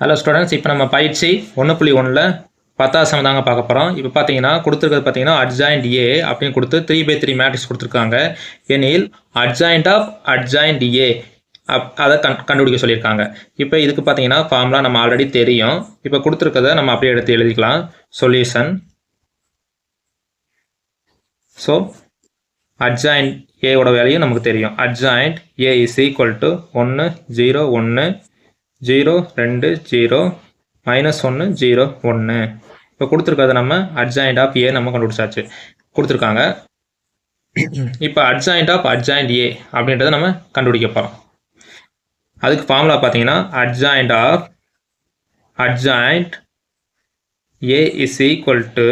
Hello students இப்போ நம்ம பயிற்சி ஒன்று புள்ளி ஒன்றில் பத்தாசம் தாங்க பார்க்க போகிறோம் இப்போ பார்த்தீங்கன்னா கொடுத்துருக்கிறது பார்த்தீங்கன்னா அட்ஜாயிண்ட் ஏ அப்படின்னு கொடுத்து த்ரீ பை த்ரீ மேட்ரிக்ஸ் கொடுத்துருக்காங்க. எனில் அட்ஜாயிண்ட் ஆஃப் அட்ஜாயிண்ட் ஏ அப் அதை கண் கண்டுபிடிக்க சொல்லியிருக்காங்க. இப்போ இதுக்கு பார்த்தீங்கன்னா ஃபார்ம்லாம் நம்ம ஆல்ரெடி தெரியும். இப்போ கொடுத்துருக்கத நம்ம அப்படியே எடுத்து எழுதிக்கலாம். சொல்யூஷன் ஸோ அட்ஜாயிண்ட் ஏவோட வேலையும் நமக்கு தெரியும். Adjoint A is equal to ஒன்று ஜீரோ ஒன்று ஜீரோ ரெண்டு ஜீரோ மைனஸ் ஒன்று ஜீரோ ஒன்று இப்போ கொடுத்துருக்கறத நம்ம அட்ஜாயிண்ட் ஆஃப் ஏ நம்ம கண்டுபிடிச்சாச்சு. கொடுத்துருக்காங்க. இப்போ அட்ஜாயிண்ட் ஆஃப் அட்ஜாயிண்ட் ஏ அப்படின்றத நம்ம கண்டுபிடிக்க போகிறோம் அதுக்கு ஃபார்முலா பார்த்தீங்கன்னா adjoint of adjoint A is equal to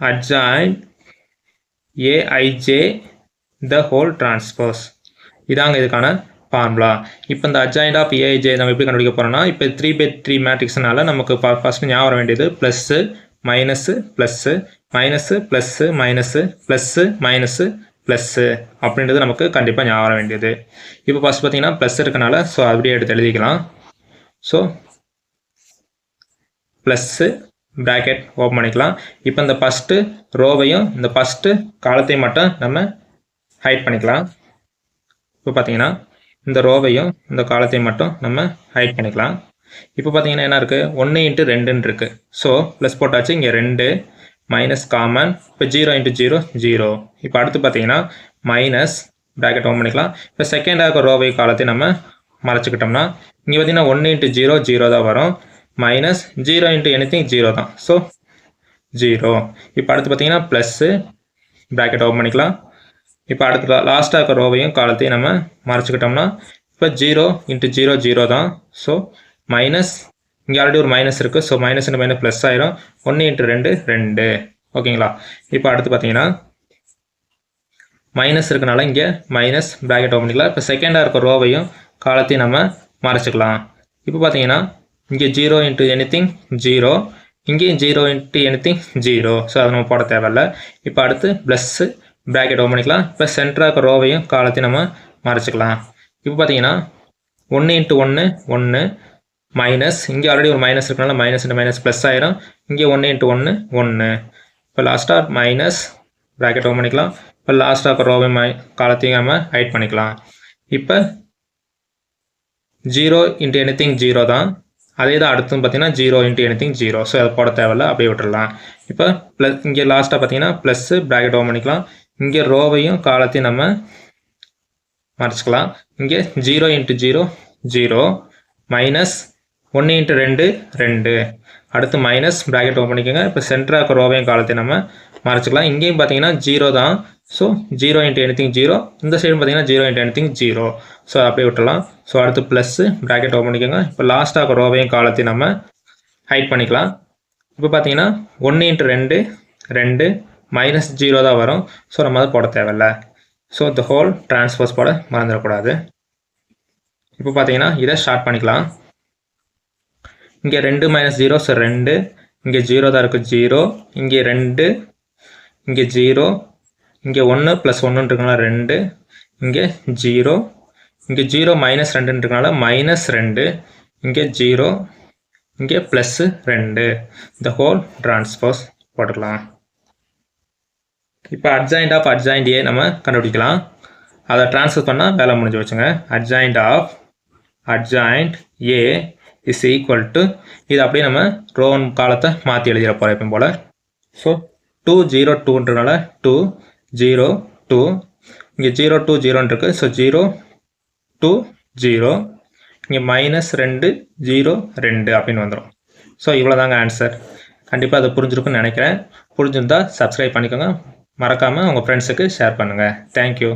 adjoint AIJ the whole transpose இதாங்க இதுக்கான ஃபார்முலா இப்போ இந்த அட்ஜாயிண்ட் ஆஃப் ஏஐஜே நம்ம எப்படி கண்டுபிடிக்க போகிறோம்னா இப்போ த்ரீ பை த்ரீ மேட்ரிக்ஸ்னால நமக்கு ஃபஸ்ட்டு ஞாபகம் வர வேண்டியது plus minus plus minus plus minus plus minus plus அப்படின்றது நமக்கு கண்டிப்பாக ஞாபகம் வர வேண்டியது. இப்போ ஃபஸ்ட் பார்த்தீங்கன்னா ப்ளஸ் இருக்கனால ஸோ அப்படியே எடுத்து எழுதிக்கலாம். ஸோ ப்ளஸ்ஸு ப்ராக்கெட் ஓப்பன் பண்ணிக்கலாம். இப்போ இந்த ஃபஸ்ட்டு ரோவையும் இந்த ஃபஸ்ட்டு காலத்தையும் மட்டும் நம்ம ஹைட் பண்ணிக்கலாம். இப்போ பார்த்தீங்கன்னா இந்த ரோவையும் இந்த காலத்தையும் மட்டும் நம்ம ஹைட் பண்ணிக்கலாம். இப்போ பார்த்தீங்கன்னா என்ன இருக்குது ஒன்று இன்ட்டு ரெண்டுன்னு இருக்குது ஸோ ப்ளஸ் போட்டாச்சு இங்கே ரெண்டு மைனஸ் காமன் இப்போ ஜீரோ இன்ட்டு ஜீரோ ஜீரோ இப்போ அடுத்து பார்த்தீங்கன்னா மைனஸ் ப்ராக்கெட் ஓப்பன் பண்ணிக்கலாம். இப்போ செகண்டாக இருக்க ரோவை காலத்தையும் நம்ம மறைச்சிக்கிட்டோம்னா இங்கே பார்த்தீங்கன்னா ஒன்று இன்ட்டு ஜீரோ ஜீரோ தான் வரும். Minus zero into anything zero தான். ஸோ ஜீரோ இப்போ அடுத்து பார்த்தீங்கன்னா ப்ளஸ்ஸு ப்ராக்கெட் ஓப்பன் பண்ணிக்கலாம். இப்போ அடுத்து லாஸ்ட்டாக இருக்க ரோவையும் காலத்தையும் நம்ம மறைச்சிக்கிட்டோம்னா இப்போ ஜீரோ இன்ட்டு ஜீரோ ஜீரோ தான். ஸோ மைனஸ் இங்கே ஆல்ரெடி ஒரு மைனஸ் இருக்குது so minus into minus plus ஆயிரும். ஒன்று இன்ட்டு ரெண்டு ரெண்டு. ஓகேங்களா இப்போ அடுத்து பார்த்தீங்கன்னா மைனஸ் இருக்கனால இங்கே மைனஸ் ப்ராக்கெட் ஓப்பன் பண்ணிக்கலாம். இப்போ செகண்டாக இருக்க ரோவையும் காலத்தையும் நம்ம மறைச்சிக்கலாம். இப்போ பார்த்தீங்கன்னா இங்கே ஜீரோ இன்ட்டு எனிதிங் ஜீரோ இங்கேயும் zero into anything zero so அதை நம்ம போட தேவையில்ல. இப்போ அடுத்து ப்ளஸ்ஸு ப்ராக்கெட் ஓப்பன் பண்ணிக்கலாம். இப்போ சென்டராக ரோவையும் காலத்தையும் நம்ம மறைச்சிக்கலாம். இப்போ பார்த்தீங்கன்னா ஒன்று இன்ட்டு ஒன்று ஒன்று மைனஸ் இங்கே ஆல்ரெடி ஒரு மைனஸ் இருக்கனால மைனஸ் இன்ட்டு மைனஸ் ப்ளஸ் ஆயிரும். இங்கே ஒன்று இன்ட்டு ஒன்று ஒன்று இப்போ லாஸ்ட்டாக மைனஸ் ப்ராக்கெட் ஓப்பன் பண்ணிக்கலாம். இப்போ லாஸ்ட்டாக ரோவையும் மை காலத்தையும் நம்ம ஹைட் பண்ணிக்கலாம். இப்போ ஜீரோ இன்ட்டு எனித்திங் ஜீரோ தான். அதே தான் அடுத்தும் பார்த்தீங்கன்னா zero into anything zero so அதை போட தேவையில்ல. அப்படியே விட்டுடலாம் இப்போ ப்ளஸ் இங்கே லாஸ்ட்டாக பார்த்தீங்கன்னா ப்ளஸ்ஸு ப்ராக்கெட் ஓப்பன் பண்ணிக்கலாம். இங்கே ரோவையும் காலத்தையும் நம்ம மறைச்சிக்கலாம். இங்கே zero into zero zero minus ஒன்று இன்ட்டு ரெண்டு ரெண்டு. அடுத்து மைனஸ் ப்ராக்கெட் ஓப்பன் பண்ணிக்கோங்க. இப்போ சென்டராக இருக்க ரோவையும் காலத்தையும் நம்ம மறைச்சிக்கலாம். இங்கேயும் பார்த்தீங்கன்னா ஜீரோ தான். So zero into anything zero இந்த சைடும் பார்த்தீங்கன்னா zero into anything zero so அப்படியே விட்டுலாம் ஸோ அடுத்து ப்ளஸ்ஸு ப்ராக்கெட் ஓப்பன் பண்ணிக்கோங்க. இப்போ லாஸ்ட்டாக இருக்க ரோவையும் காலத்தையும் நம்ம ஹைட் பண்ணிக்கலாம். இப்போ பார்த்தீங்கன்னா ஒன்று இன்ட்டு ரெண்டு ரெண்டு. மைனஸ் ஜீரோ தான் வரும். ஸோ நம்ம அதை போட தேவையில்ல. ஸோ த ஹோல் டிரான்ஸ்ஃபர்ஸ் போட மறந்துடக்கூடாது. இப்போ பார்த்தீங்கன்னா இதை ஸ்டார்ட் பண்ணிக்கலாம். இங்கே ரெண்டு மைனஸ் ஜீரோ ஸோ ரெண்டு. இங்கே ஜீரோ தான் இருக்குது ஜீரோ இங்கே ரெண்டு. இங்கே ஜீரோ இங்கே ஒன்று ப்ளஸ் ஒன்றுன்றதுனால ரெண்டு. இங்கே ஜீரோ இங்கே ஜீரோ மைனஸ் ரெண்டுன்றதுனால மைனஸ் ரெண்டு. இங்கே ஜீரோ இங்கே ப்ளஸ்ஸு ரெண்டு. இந்த ஹோல் டிரான்ஸ்போஸ் போட்டுக்கலாம். இப்போ அட்ஜாயிண்ட் ஆஃப் அட்ஜாயிண்ட் ஏ நம்ம கண்டுபிடிக்கலாம். அதை ட்ரான்ஸ்ஃபர் பண்ணால் வேலை முடிஞ்சு வச்சுங்க adjoint of adjoint A is equal to இது அப்படியே நம்ம ரோன் காலத்தை மாற்றி எழுதிட போகிறோம் எப்பயும் போல். ஸோ டூ ஜீரோ டூன்றனால டூ ஜீரோ டூ இங்கே ஜீரோ டூ ஜீரோன்னு இருக்குது ஸோ ஜீரோ டூ ஜீரோ இங்கே மைனஸ் ரெண்டு ஜீரோ ரெண்டு அப்படின்னு வந்துடும் ஸோ இவ்வளோ தாங்க ஆன்சர் கண்டிப்பாக அதை புரிஞ்சிருக்குன்னு நினைக்கிறேன். புரிஞ்சிருந்தால் சப்ஸ்கிரைப் பண்ணிக்கோங்க. மறக்காமல் உங்கள் ஃப்ரெண்ட்ஸுக்கு ஷேர் பண்ணுங்கள் தேங்க்யூ